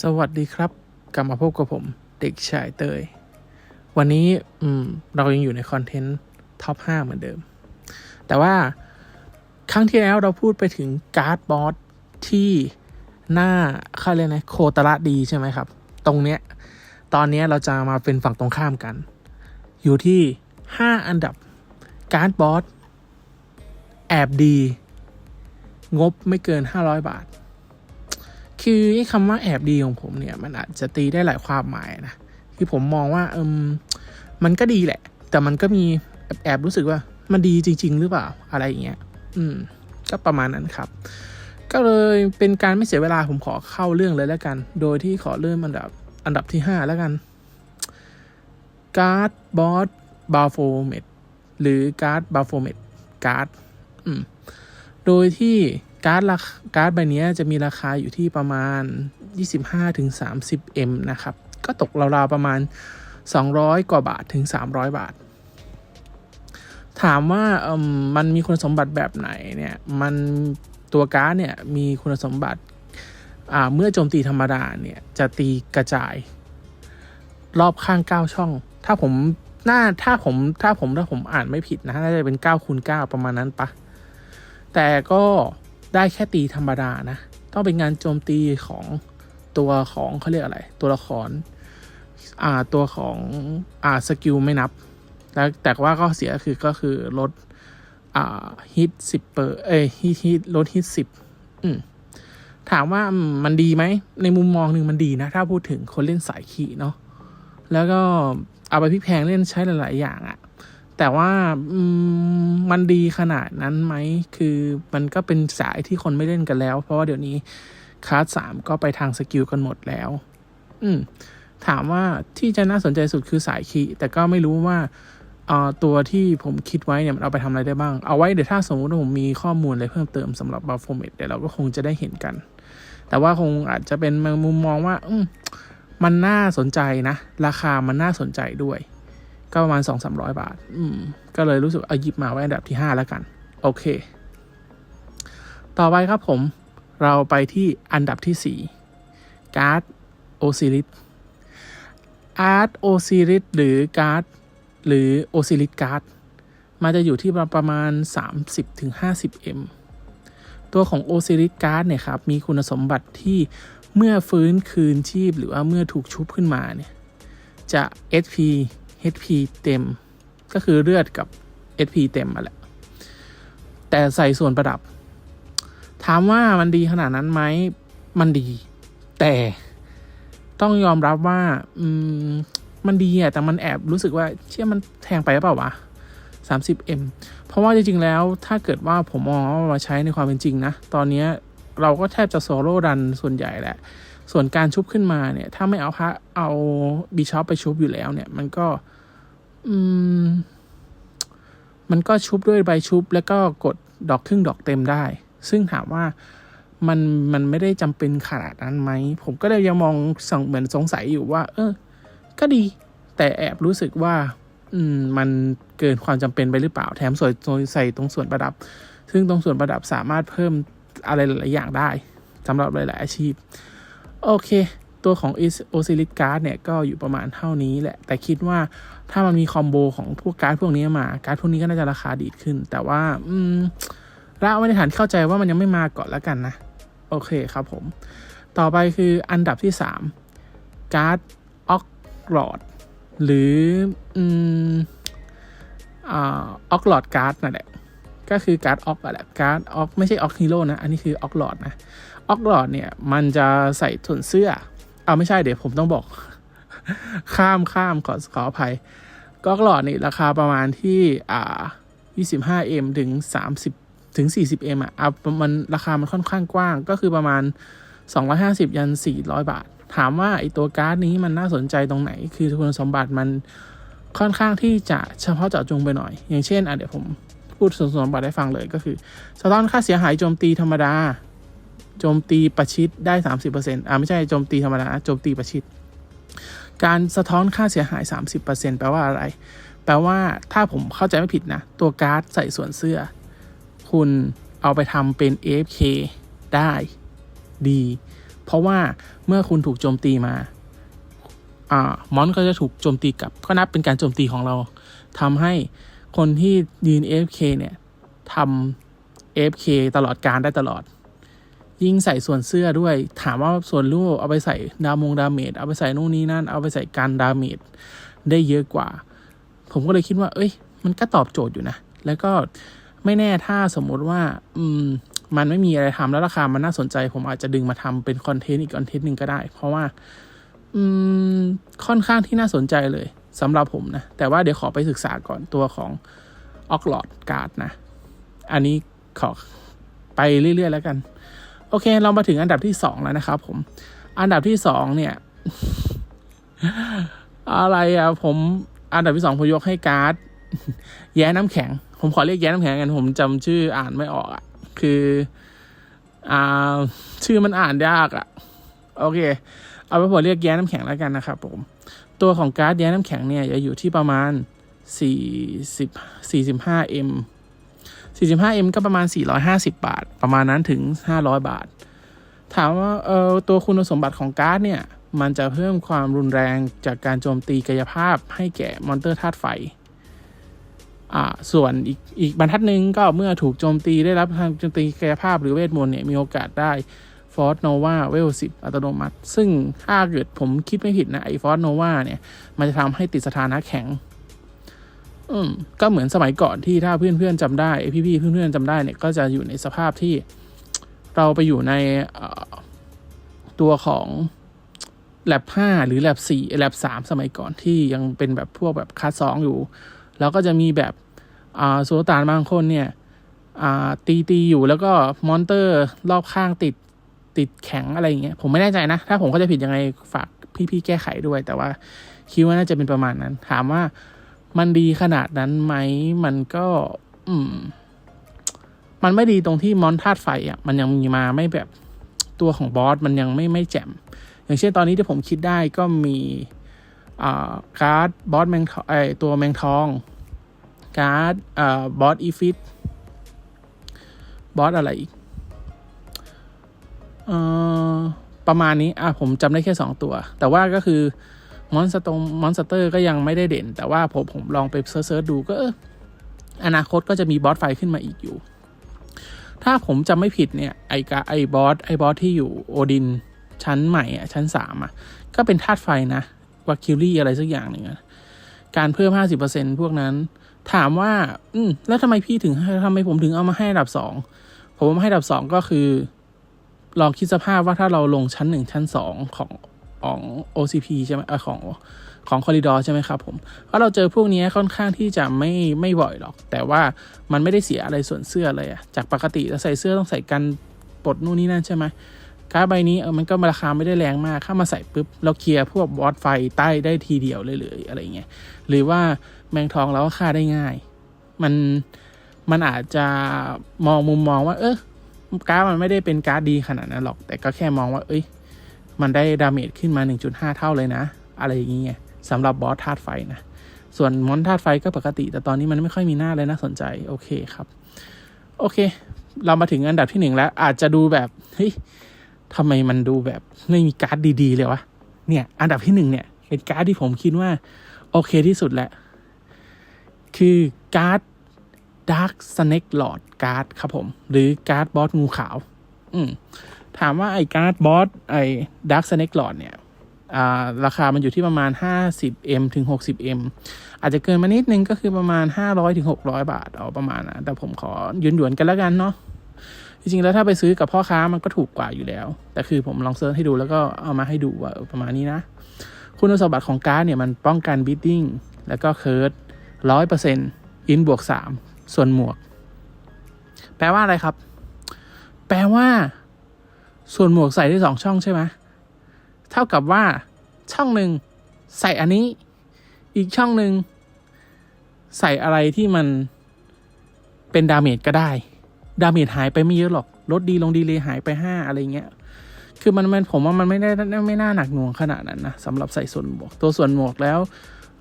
สวัสดีครับกลับมาพบกับผมเด็กชายเตย วันนี้อืมเรายังอยู่ในคอนเทนต์ท็อป 5 เหมือนเดิม แต่ว่าครั้งที่แล้วเราพูดไปถึงการ์ดบอสที่หน้าเขาเรียกนะโคตระดีใช่ไหมครับ ตรงเนี้ย ตอนนี้เราจะมาเป็นฝั่งตรงข้ามกัน อยู่ที่ 5 อันดับการ์ดบอสแอบดี งบไม่เกิน 500 บาท คือไอ้คำว่าแอบดีของผมเนี่ย มันอาจจะตีได้หลายความหมายนะคือผมมองว่าเอมมันก็ดีแหละ แต่มันก็มีแอบแอบรู้สึกว่ามันดีจริง ๆ หรือเปล่าอะไรอย่างเงี้ยอืม ก็ประมาณนั้นครับ ก็เลยเป็นการไม่เสียเวลาผมขอเข้าเรื่องเลยแล้วกัน โดยที่ขอเริ่มอันดับอันดับที่ 5 แล้วกันการ์ดบอสบาโฟเมดหรือการ์ดบาโฟเมดการ์ดอืมโดยที่ การ์ดราการ์ดใบนี้จะมีราคาอยู่ที่ประมาณ 25-30M นะครับ ก็ตกราวๆประมาณ 200 กว่าบาทถึง 300 บาท ถามว่ามมันมีคุณสมบัติแบบไหนเนี่ย มันตัวการ์ดเนี่ยมีคุณสมบัติเมื่อโจมตีธรรมดาเนี่ยจะตีกระจาย รอบข้าง 9 ช่อง ถ้าผมน่าถ้าผมถ้าผมถ้าผมอ่านไม่ผิดนะน่าจะเป็น9คูณ9ประมาณนั้นปะแต่ก็ ได้แค่ตีธรรมดานะ ต้องเป็นงานโจมตีของตัวของเขาเรียกอะไร ตัวละครอ่าตัวของอ่าสกิลไม่นับแล้วแต่ว่าก็เสียคือก็คือลดอ่าฮิตสิบเปอร์เอ้ยฮิตฮิตลดฮิตสิบอืมถามว่ามันดีไหม ในมุมมองหนึ่งมันดีนะ ถ้าพูดถึงคนเล่นสายขี่เนาะแล้วก็เอาไปพิกแพงเล่นใช้หลาย ๆ อย่างอะ แต่ว่ามมันดีขนาดนั้นไหม คือมันก็เป็นสายที่คนไม่เล่นกันแล้ว เพราะว่าเดี๋ยวนี้คลาสสามก็ไปทางสกิลกันหมดแล้ว อืม ถามว่าที่จะน่าสนใจสุดคือสายคีแต่ก็ไม่รู้ว่าเอ่อตัวที่ผมคิดไว้เนี่ยมันเอาไปทำอะไรได้บ้าง เอาไว้เดี๋ยวถ้าสมมติว่าผมมีข้อมูลอะไรเพิ่มเติมสำหรับบัฟโฟเมดเดี๋ยวเราก็คงจะได้เห็นกัน แต่ว่าคงอาจจะเป็นมุมมองว่า อืมมันน่าสนใจนะ ราคามันน่าสนใจด้วย ก็ประมาณสองสามร้อยบาท อืม ก็เลยรู้สึกเอาหยิบมาไว้อันดับที่ห้าแล้วกัน โอเค ต่อไปครับผม เราไปที่อันดับที่สี่การ์ดโอซิลิสอาร์ตโอซิลิสหรือการ์ดหรือโอซิลิสการ์ดมันจะอยู่ที่ประมาณ 30-50M ตัวของโอซิลิสการ์ดเนี่ยครับ มีคุณสมบัติที่เมื่อฟื้นคืนชีพหรือว่าเมื่อถูกชุบขึ้นมาเนี่ย จะ SP HP เต็ม ก็คือเลือดกับ HP เต็มมาแหละ แต่ใส่ส่วนประดับ ถามว่ามันดีขนาดนั้นไหม มันดี แต่ต้องยอมรับว่า อืม มันดีอะแต่มันแอบรู้สึกว่า เชื่อมันแพงไปหรือเปล่าวะ 30M เพราะว่าจริงๆ แล้วถ้าเกิดว่าผมมองว่ามาใช้ในความเป็นจริงนะ ตอนนี้เราก็แทบจะโซโล่รันส่วนใหญ่แหละ ส่วนการชุบขึ้นมาเนี่ย ถ้าไม่เอาพระเอาบิชอปไปชุบอยู่แล้วเนี่ย มันก็ อืม มันก็ชุบด้วยใบชุบ แล้วก็กดดอกครึ่งดอกเต็มได้ ซึ่งถามว่ามันมันไม่ได้จำเป็นขนาดนั้นไหม ผมก็เลยยังมองสงเหมือนสงสัยอยู่ว่า เออ ก็ดี แต่แอบรู้สึกว่า อืม มันเกินความจำเป็นไปหรือเปล่า แถมสวยใส่ตรงส่วนประดับ ซึ่งตรงส่วนประดับสามารถเพิ่มอะไรหลายอย่างได้สำหรับหลาย ๆ อาชีพ โอเค ตัวของโอซิลิสการ์ดเนี่ย ก็อยู่ประมาณเท่านี้แหละ แต่คิดว่าถ้ามันมีคอมโบของพวกการ์ดพวกนี้มา การ์ดพวกนี้ก็น่าจะราคาดีดขึ้น แต่ว่า อืมละไว้ในฐานเข้าใจว่ามันยังไม่มาก่อนแล้วกันนะ โอเคครับผม ต่อไปคืออันดับที่ 3 การ์ดออกหลอดหรืออืมออกหลอดการ์ดนั่นแหละก็คือการ์ดออกอะแหละการ์ดออกไม่ใช่ออกฮีโร่นะ อันนี้คือออกหลอดนะ ออกหลอดเนี่ย มันจะใส่ถุนเสื้อ เอาไม่ใช่เดี๋ยวผมต้องบอก ข้ามข้ามขอขออภัยก็หลอดนี่ราคาประมาณที่อ่า 25M ถึง 30 ถึง 40M อะเอามันราคามันค่อนข้างกว้าง ก็คือประมาณ 250 ยัน 400 บาท ถามว่าไอตัวการ์ดนี้มันน่าสนใจตรงไหน คือคุณสมบัติมันค่อนข้างที่จะเฉพาะเจาะจงไปหน่อย อย่างเช่น อะเดี๋ยวผมพูดสมบัติให้ฟังเลยก็คือสะท้อนค่าเสียหายโจมตีธรรมดา โจมตีประชิดได้ 30%อ่าไม่ใช่โจมตีธรรมดาโจมตีประชิด การสะท้อนค่าเสียหาย 30%แปลว่าอะไร แปลว่าถ้าผมเข้าใจไม่ผิดนะ ตัวการ์ดใส่ส่วนเสื้อ คุณเอาไปทำเป็น AFK ได้ดี เพราะว่าเมื่อคุณถูกโจมตีมา อ่ามอนก็จะถูกโจมตีกลับ ก็นับเป็นการโจมตีของเราทำให้คนที่ยืน AFK เนี่ยทำ AFK ตลอดการได้ตลอด ยิ่งใส่ส่วนเสื้อด้วย ถามว่าส่วนลูกเอาไปใส่ดามงดาเมจเอาไปใส่นู่นนี่นั่น เอาไปใส่การดาเมจได้เยอะกว่า ผมก็เลยคิดว่า เอ้ย มันก็ตอบโจทย์อยู่นะ แล้วก็ไม่แน่ถ้าสมมุติว่า อืมมันไม่มีอะไรทำแล้วราคามันน่าสนใจ ผมอาจจะดึงมาทำเป็นคอนเทนต์อีกคอนเทนต์หนึ่งก็ได้ เพราะว่า อืมค่อนข้างที่น่าสนใจเลยสำหรับผมนะ แต่ว่าเดี๋ยวขอไปศึกษาก่อนตัวของออกลอดการ์ดนะ อันนี้ขอไปเรื่อยๆแล้วกัน โอเค เรามาถึงอันดับที่สองแล้วนะครับผม อันดับที่สองเนี่ย อะไรอะผมอันดับที่สองผมยกให้การ์ด แย้น้ำแข็ง ผมขอเรียกแย้น้ำแข็งกัน ผมจำชื่ออ่านไม่ออกอะ คืออ่าชื่อมันอ่านยากอะ โอเค เอาไปผมเรียกแย้น้ำแข็งแล้วกันนะครับผม ตัวของการ์ดแย้น้ำแข็งเนี่ยจะอยู่ที่ประมาณสี่สิบสี่สิบห้าเอ็ม 45M ก็ประมาณ 450 บาท ประมาณนั้นถึง 500 บาท ถามว่าเออตัวคุณสมบัติของการ์ดเนี่ย มันจะเพิ่มความรุนแรงจากการโจมตีกายภาพให้แก่มอนเตอร์ธาตุไฟส่วนอีกอีกบรรทัดหนึ่งก็เมื่อถูกโจมตีได้รับทางโจมตีกายภาพหรือเวทมนต์เนี่ยมีโอกาสได้ฟอร์สโนวาเวลสิบอัตโนมัติ ซึ่งถ้าเกิดผมคิดไม่ผิดนะไอฟอร์สโนวาเนี่ย มันจะทำให้ติดสถานะแข็ง อืมก็เหมือนสมัยก่อนที่ถ้าเพื่อนๆจำได้พี่ๆเพื่อนๆจำได้เนี่ยก็จะอยู่ในสภาพที่เราไปอยู่ในตัวของแลบห้าหรือแลบสี่แลบสามสมัยก่อนที่ยังเป็นแบบพวกแบบคัสสองอยู่ แล้วก็จะมีแบบอ่าโซลตานบางคนเนี่ยอ่าตีตีอยู่แล้วก็มอนเตอร์รอบข้างติดติดแข็งอะไรอย่างเงี้ยผมไม่แน่ใจนะ ถ้าผมก็จะผิดยังไงฝากพี่ๆแก้ไขด้วย แต่ว่าคิดว่าน่าจะเป็นประมาณนั้น ถามว่า มันดีขนาดนั้นไหม มันก็ อืม มันไม่ดีตรงที่มอนธาตุไฟอะ มันยังมีมาไม่แบบตัวของบอสมันยังไม่ไม่แจ่ม อย่างเช่นตอนนี้ที่ผมคิดได้ก็มีอ่าการ์ดบอสแมงทองไอตัวแมงทอง การ์ดอ่าบอสอีฟิตบอสอะไรอีกเอ่อประมาณนี้ อะ ผมจำได้แค่สองตัว แต่ว่าก็คือ มอนสตงมอนสเตอร์ก็ยังไม่ได้เด่น แต่ว่าผมผมลองไปเซิร์ชดูก็ออนาคตก็จะมีบอสไฟขึ้นมาอีกอยู่ ถ้าผมจำไม่ผิดเนี่ยไอกาไอบอสไอบอสที่อยู่โอดินชั้นใหม่อะชั้นสามอะก็เป็นธาตุไฟนะวาคิลี่อะไรสักอย่างหนึ่งการเพิ่มห้าสิบเปอร์เซ็นพวกนั้น ถามว่า อืมแล้วทำไมพี่ถึงให้ทำไมผมถึงเอามาให้ดับสองผมมาให้ดับสองก็คือ ลองคิดสภาพว่าถ้าเราลงชั้นหนึ่งชั้นสองของ ของ OCP ใช่ไหมอของของคอริดอร์ใช่ไหมครับผมเพราะเราเจอพวกนี้ค่อนข้างที่จะไม่ไม่บ่อยหรอก แต่ว่ามันไม่ได้เสียอะไรส่วนเสื้อเลยอะจากปกติเราใส่เสื้อต้องใส่กันปลดนู่นนี่นั่นใช่ไหมการ์ดใบนี้เออมันก็ราคาไม่ได้แรงมาก เข้ามาใส่ปุ๊บ เราเคลียร์พวกบอสไฟใต้ได้ทีเดียวเลยเลยอะไรเงี้ย หรือว่าแมงทองเราก็ฆ่าได้ง่าย มันมันอาจจะมองมุมมองว่า เออการ์ดมันไม่ได้เป็นการ์ดดีขนาดนั้นหรอก แต่ก็แค่มองว่า เอ้ย มันได้ดาเมจขึ้นมา 1.5 เท่าเลยนะ อะไรอย่างเงี้ยสำหรับบอสธาตุไฟนะ ส่วนมอนธาตุไฟก็ปกติ แต่ตอนนี้มันไม่ค่อยมีหน้าเลยน่าสนใจ โอเคครับ โอเค เรามาถึงอันดับที่หนึ่งแล้ว อาจจะดูแบบ เฮ้ยทำไมมันดูแบบไม่มีการ์ดดีๆ เลยวะ เนี่ย อันดับที่หนึ่งเนี่ย เป็นการ์ดที่ผมคิดว่า โอเคที่สุดแหละ คือการ์ด Dark Snake Lord การ์ดครับผม หรือการ์ดบอสงูขาว อืม ถามว่าไอ้การ์ดบอสไอ้ Dark Snake Lord เนี่ยราคามันอยู่ที่ประมาณ 50m ถึง 60m อาจจะเกินมานิดนึงก็คือประมาณ 500ถึง600 บาทเอาประมาณนะแต่ผมขอหยวนๆกันแล้วกันเนาะจริงๆแล้วถ้าไปซื้อกับพ่อค้ามันก็ถูกกว่าอยู่แล้ว แต่คือผมลองเซิร์ชให้ดูแล้วก็เอามาให้ดูว่าประมาณนี้นะ คุณสมบัติของการ์ดเนี่ยมันป้องกันบิดดิ้งแล้วก็เคิร์ดร้อยเปอร์เซ็นต์อินบวกสามส่วนหมวก แปลว่าอะไรครับ แปลว่า ส่วนหมวกใส่ได้สองช่องใช่ไหมเท่ากับว่าช่องหนึ่งใส่อันนี้ อีกช่องหนึ่งใส่อะไรที่มันเป็นดาเมจก็ได้ ดาเมจหายไปไม่เยอะหรอก ลดดีลงดีเลยหายไปห้าอะไรเงี้ย คือมันมันผมว่ามันไม่ได้ไม่น่าหนักหน่วงขนาดนั้นนะสำหรับใส่ส่วนหมวก ตัวส่วนหมวกแล้ว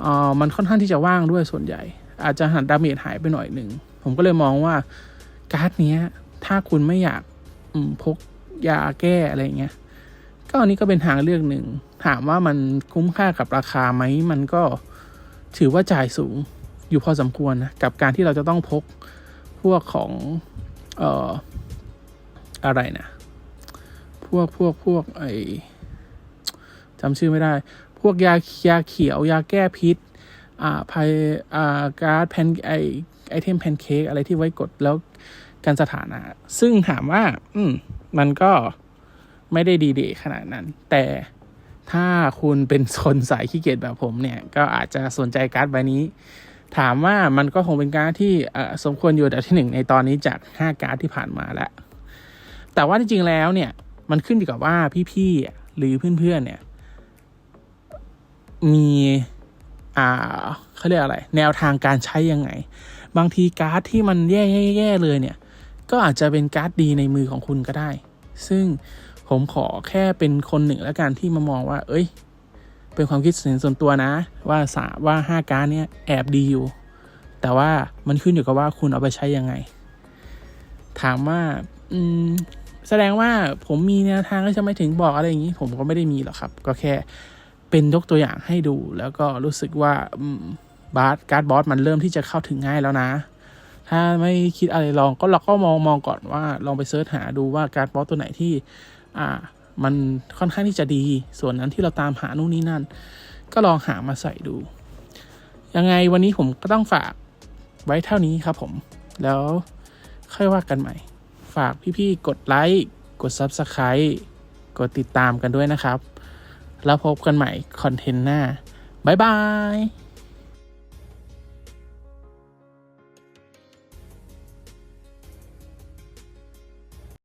เออมันค่อนข้างที่จะว่างด้วยส่วนใหญ่ อาจจะหันดาเมจหายไปหน่อยหนึ่ง ผมก็เลยมองว่าการ์ดเนี้ยถ้าคุณไม่อยากพก ยาแก้อะไรเงี้ยก็อันนี้ก็เป็นทางเลือกหนึ่ง ถามว่ามันคุ้มค่ากับราคาไหมมันก็ถือว่าจ่ายสูงอยู่พอสมควรนะกับการที่เราจะต้องพกพวกของเอ่ออะไรนะพวกพวกพวกไอจำชื่อไม่ได้ พวกยายาเขียวยาแก้พิษอ่าพายอ่าการ์ดแพนไอไอเทมแพนเค้กอะไรที่ไว้กดแล้วการสถานะ ซึ่งถามว่า อืม มันก็ไม่ได้ดีเดขนาดนั้น แต่ถ้าคุณเป็นคนสายขี้เกียจแบบผมเนี่ย ก็อาจจะสนใจการ์ดใบนี้ ถามว่ามันก็คงเป็นการ์ดที่สมควรอยู่อันดับที่หนึ่งในตอนนี้จากห้าการ์ดที่ผ่านมาแล้ว แต่ว่าจริงๆแล้วเนี่ย มันขึ้นอยู่กับว่าพี่ๆหรือเพื่อนๆเนี่ย มีอ่าเขาเรียกอะไร แนวทางการใช้ยังไง บางทีการ์ดที่มันแย่ๆเลยเนี่ย ก็อาจจะเป็นการ์ดดีในมือของคุณก็ได้ ซึ่งผมขอแค่เป็นคนหนึ่งแล้วกันที่มามองว่า เอ้ย เป็นความคิดเห็นส่วนตัวนะ ว่าสาว่าห้าการ์ดเนี่ยแอบดีอยู่ แต่ว่ามันขึ้นอยู่กับว่าคุณเอาไปใช้ยังไง ถามว่าอืมแสดงว่าผมมีแนวทางแล้วจะไม่ถึงบอกอะไรอย่างนี้ ผมก็ไม่ได้มีหรอกครับ ก็แค่เป็นยกตัวอย่างให้ดู แล้วก็รู้สึกว่าอืมบาสการ์ดบอสมันเริ่มที่จะเข้าถึงง่ายแล้วนะ ถ้าไม่คิดอะไรลองก็เราก็มองมองก่อนว่าลองไปเสิร์ชหาดูว่าการ์ดบอสตัวไหนที่อ่ามันค่อนข้างที่จะดี ส่วนนั้นที่เราตามหานู่นนี่นั่น ก็ลองหามาใส่ดู ยังไงวันนี้ผมก็ต้องฝากไว้เท่านี้ครับผม แล้วค่อยว่ากันใหม่ ฝากพี่ๆ กดไลค์ กด Subscribe กดติดตามกันด้วยนะครับ แล้วพบกันใหม่คอนเทนต์หน้า บ๊ายบาย